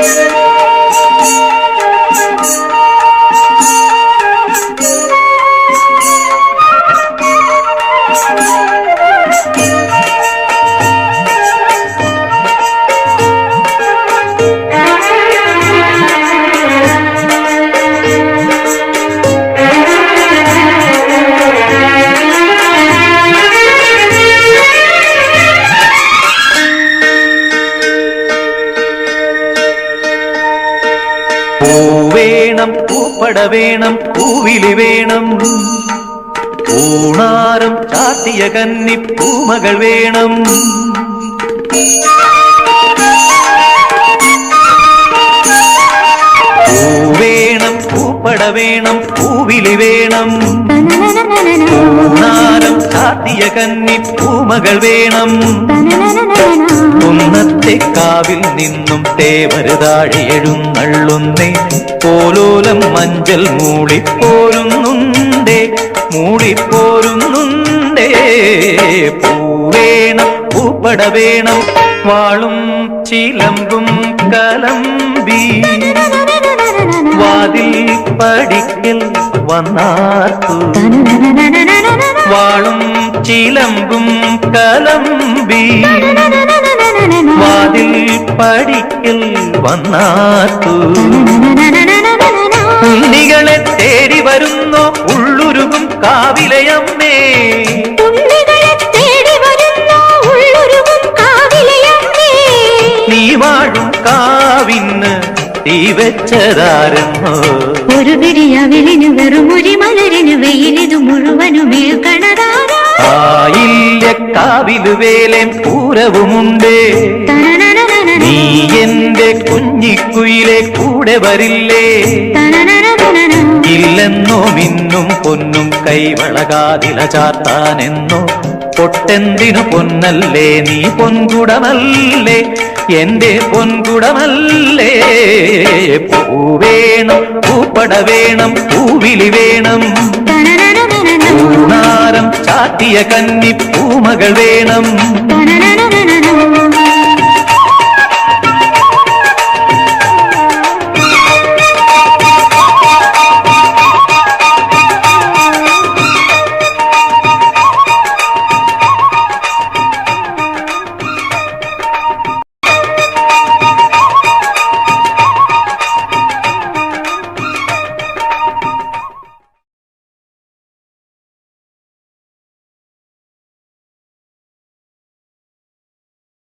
Música പൂവേണം പൂപ്പട വേണം പൂവിലി വേണം. ഊണാരം ചാത്തിയ കന്നി പൂമകൾ വേണം. പൂവേണം പൂപ്പട വേണം പൂവിലി വേണം. ഊണാരം ചാത്തിയ കന്നി പൂമകൾ വേണം. കാവിൽ നിന്നും തേവരുതാഴി എഴുന്നള്ളുന്നേ. പോലോലം മഞ്ചൽ മൂളിപ്പോരുന്നുണ്ടേ മൂളിപ്പോരുന്നുണ്ടേ. പൂവേണം പൂപ്പട വേണം വാളും ചിലമ്പും കലമ്പി. വാതിൽ പടിക്കൽ വന്നാർത്തു. വാളും ചിലമ്പും കലമ്പി വാതിൽ പടിക്കൽ വന്നാർത്തു ഉണ്ണികളെ തേടി വരുന്നു ഉള്ളുരുകും കാവിലയമ്മേ നീ വാഴും കാവിന്ന് തീ വെച്ചതാരെന്നോ. ഒരു പിരിയവിലിനു വെറും ഒരു മലരിനു വെയിലിതു മുഴുവനും കണതാ ആയില്ല കാവിലു വേലേൻ പൂരവുമുണ്ടേ. നീ എന്റെ കുഞ്ഞിക്കുയിലെ കൂടെ വരില്ലേ? ഇല്ലെന്നോ മിന്നും പൊന്നും കൈവളകാതില ചാത്താനെന്നോ? പൊട്ടെന്തിനു പൊന്നല്ലേ നീ പൊൻകുടമല്ലേ? എന്റെ പൊൻകുടമല്ലേ? പൂവേണം പൂപ്പട വേണം പൂവിളി വേണം. പൂനാരം ചാത്തിയ കന്നി പൂമകൾ വേണം.